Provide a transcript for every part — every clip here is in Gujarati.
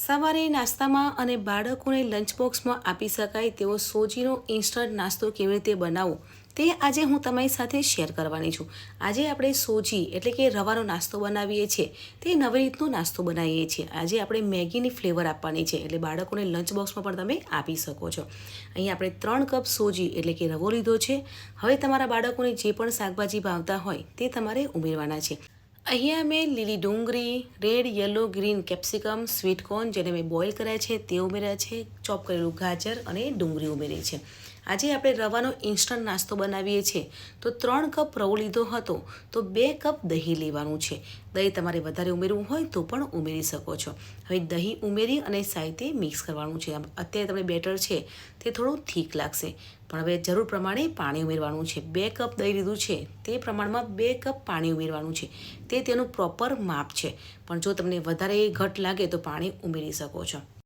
સવારે નાસ્તામાં અને બાળકોને લંચ બોક્સમાં આપી શકાય તેવો સોજીનો ઇન્સ્ટન્ટ નાસ્તો કેવી રીતે બનાવવો, તે આજે હું તમારી સાથે શેર કરવાની છું. આજે આપણે સોજી એટલે કે રવાનો નાસ્તો બનાવીએ છીએ. તે નવી રીતનો નાસ્તો બનાવીએ છીએ. આજે આપણે મેગીની ફ્લેવર આપવાની છે એટલે બાળકોને લંચ બોક્સમાં પણ તમે આપી શકો છો. અહીં આપણે ત્રણ કપ સોજી એટલે કે રવો લીધો છે. હવે તમારા બાળકોને જે પણ શાકભાજી ભાવતા હોય તે તમારે ઉમેરવાના છે. અહીંયા મેં લીલી ડુંગળી, red, yellow, green capsicum sweetcorn જેને મેં બોઇલ કર્યા છે તે ઉમેર્યા છે, ચોપ કરેલું ગાજર અને ડુંગળી ઉમેરી છે. આજે આપણે રવાનો ઇન્સ્ટન્ટ નાસ્તો બનાવીએ છીએ. તો ત્રણ કપ રવો લીધો હતો, તો બે કપ દહીં લેવાનું છે. દહીં તમારે વધારે ઉમેરવું હોય તો પણ ઉમેરી શકો છો. હવે દહીં ઉમેરી અને સાઈતે મિક્સ કરવાનું છે. અત્યારે તમે બેટર છે, તે થોડું થીક લાગશે. પણ હવે જરૂર પ્રમાણે પાણી ઉમેરવાનું છે. બે કપ દહીં લીધું છે, તે પ્રમાણમાં બે કપ પાણી ઉમેરવાનું છે. તે તેનું પ્રોપર માપ છે. પણ જો તમને વધારે ઘટ લાગે તો પાણી ઉમેરી શકો છો.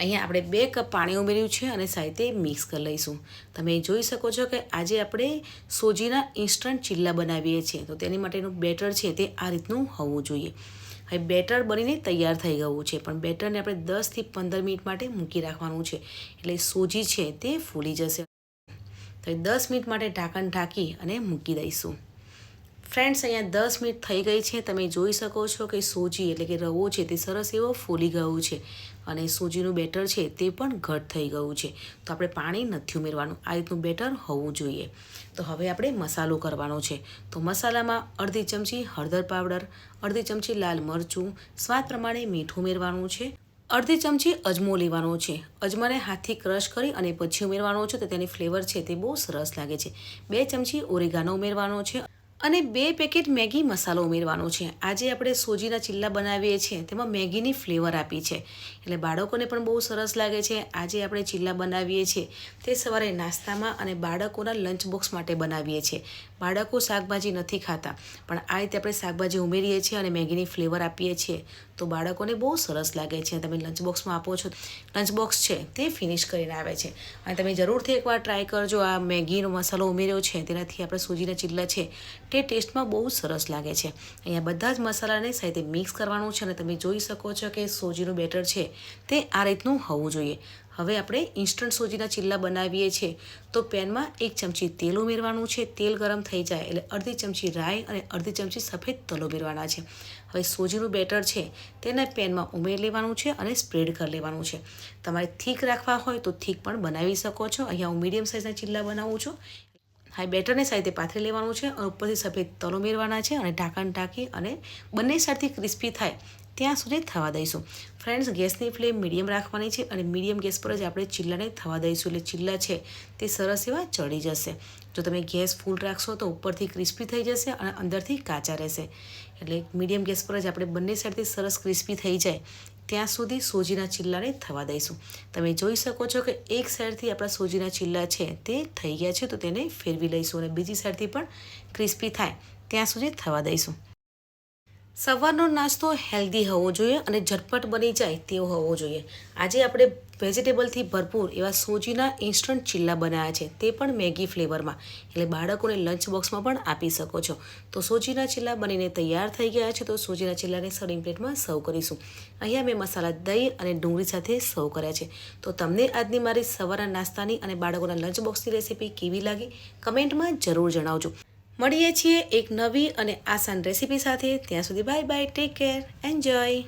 અહીંયા આપણે બે કપ પાણી ઉમેર્યું છે અને સાથે મિક્સ કરી લઈશું. તમે જોઈ શકો છો કે આજે આપણે સોજીના ઇન્સ્ટન્ટ ચીલ્લા બનાવીએ છીએ. તો તેની માટેનું બેટર છે તે આ રીતનું હોવું જોઈએ. હવે બેટર બનીને તૈયાર થઈ ગયું છે, પણ બેટરને આપણે દસથી પંદર મિનિટ માટે મૂકી રાખવાનું છે. એટલે સોજી છે તે ફૂલી જશે. તો દસ મિનિટ માટે ઢાંકણ ઢાંકી અને મૂકી દઈશું. ફ્રેન્ડ્સ અહીંયા દસ મિનિટ થઈ ગઈ છે. તમે જોઈ શકો છો કે સોજી એટલે કે રવો છે તે સરસ એવો ફૂલી ગયું છે અને સૂજીનું બેટર છે તે પણ ઘટ થઈ ગયું છે. તો આપણે પાણી નથી ઉમેરવાનું. આ રીતનું બેટર હોવું જોઈએ. તો હવે આપણે મસાલો કરવાનો છે. તો મસાલામાં અડધી ચમચી હળદર પાવડર, અડધી ચમચી લાલ મરચું, સ્વાદ પ્રમાણે મીઠું ઉમેરવાનું છે. અડધી ચમચી અજમો લેવાનો છે. અજમાને હાથથી ક્રશ કરી અને પછી ઉમેરવાનો છે. તો તેની ફ્લેવર છે તે બહુ સરસ લાગે છે. બે ચમચી ઓરેગાનો ઉમેરવાનો છે. અને બે પેકેટ મેગી મસાલો ઉમેરવાનો છે. આજે આપણે સોજીના ચિલ્લા બનાવીએ છીએ, તેમાં મેગીની ફ્લેવર આપી છે. એટલે બાળકોને પણ બહુ સરસ લાગે છે. આજે આપણે ચિલ્લા બનાવીએ છીએ, તે સવારે નાસ્તામાં અને બાળકોના લંચ બોક્સ માટે બનાવીએ છીએ. બાળકો શાકભાજી નથી ખાતા, પણ આ રીતે આપણે શાકભાજી ઉમેરીએ છીએ અને મેગીની ફ્લેવર આપીએ છીએ, તો બાળકોને બહુ સરસ લાગે છે. તમે લંચ બોક્સમાં આપો છો, લંચ બોક્સ છે, તે ફિનિશ કરીને આવે છે. અને તમે જરૂરથી એકવાર ટ્રાય કરજો, આ મેગીનો મસાલો ઉમેર્યો છે, તેનાથી આપણે સૂજીના ચિલ્લા છે તે ટેસ્ટમાં બહુ સરસ લાગે છે. અહીંયા બધા જ મસાલાને સાથે મિક્સ કરવાનું છે અને તમે જોઈ શકો છો કે સોજીનું બેટર છે તે આ રીતનું હોવું જોઈએ. હવે આપણે ઇન્સ્ટન્ટ સોજીના ચીલ્લા બનાવીએ છીએ. તો પેનમાં એક ચમચી તેલ ઉમેરવાનું છે. તેલ ગરમ થઈ જાય એટલે અડધી ચમચી રાઈ અને અડધી ચમચી સફેદ તલ ઉમેરવાના છે. હવે સોજીનું બેટર છે તેને પેનમાં ઉમેરી લેવાનું છે અને સ્પ્રેડ કરી લેવાનું છે. તમારે થીક રાખવા હોય તો થીક પણ બનાવી શકો છો. અહીંયા હું મીડિયમ સાઇઝના ચીલ્લા બનાવું છું. હા બેટરને સાઈડે પાથરી લેવાનું છે અને ઉપરથી સફેદ તલ ઉમેરવાના છે અને ઢાંકણ ઢાંકી અને બંને સાઈડથી ક્રિસ્પી થાય ત્યાં સુધી થવા દઈશું. ફ્રેન્ડ્સ, ગેસની ફ્લેમ મીડિયમ રાખવાની છે અને મીડિયમ ગેસ પર જ આપણે ચિલ્લાને થવા દઈશું. એટલે ચિલ્લા છે તે સરસ એવા ચડી જશે. જો તમે ગેસ ફૂલ રાખશો તો ઉપરથી ક્રિસ્પી થઈ જશે અને અંદરથી કાચા રહેશે. એટલે મીડિયમ ગેસ પર જ આપણે બંને સાઈડથી સરસ ક્રિસ્પી થઈ જાય. ત્યાં સુધી સોજીના ચિલ્લાને થવા દઈશું. તમે જોઈ શકો છો કે એક સાઈડથી આપણા સોજીના ચિલ્લા છે તે થઈ ગયા છે, તો તેને ફેરવી લઈશું અને બીજી સાઈડથી પણ ક્રિસ્પી થાય. ત્યાં સુધી થવા દઈશું. સવારનો નાસ્તો હેલ્ધી હોવો જોઈએ અને ઝટપટ બની જાય તેવો હોવો જોઈએ. આજે આપણે વેજીટેબલથી ભરપૂર એવા સોજીના ઇન્સ્ટન્ટ ચીલ્લા બનાવ્યા છે, તે પણ મેગી ફ્લેવરમાં. એટલે બાળકોને લંચ બોક્સમાં પણ આપી શકો છો. તો સોજીના ચીલ્લા બનીને તૈયાર થઈ ગયા છે, તો સોજીના ચીલ્લાને સર્વિંગ પ્લેટમાં સર્વ કરીશું. અહીંયા મેં મસાલા દહીં અને ડુંગળી સાથે સર્વ કર્યા છે. તો તમને આજની મારી સવારના નાસ્તાની અને બાળકોના લંચ બોક્સની રેસીપી કેવી લાગી? કમેન્ટમાં જરૂર જણાવજો. મળીએ છીએ એક નવી અને આસાન રેસીપી સાથે. ત્યાં સુધી bye bye, take care, enjoy.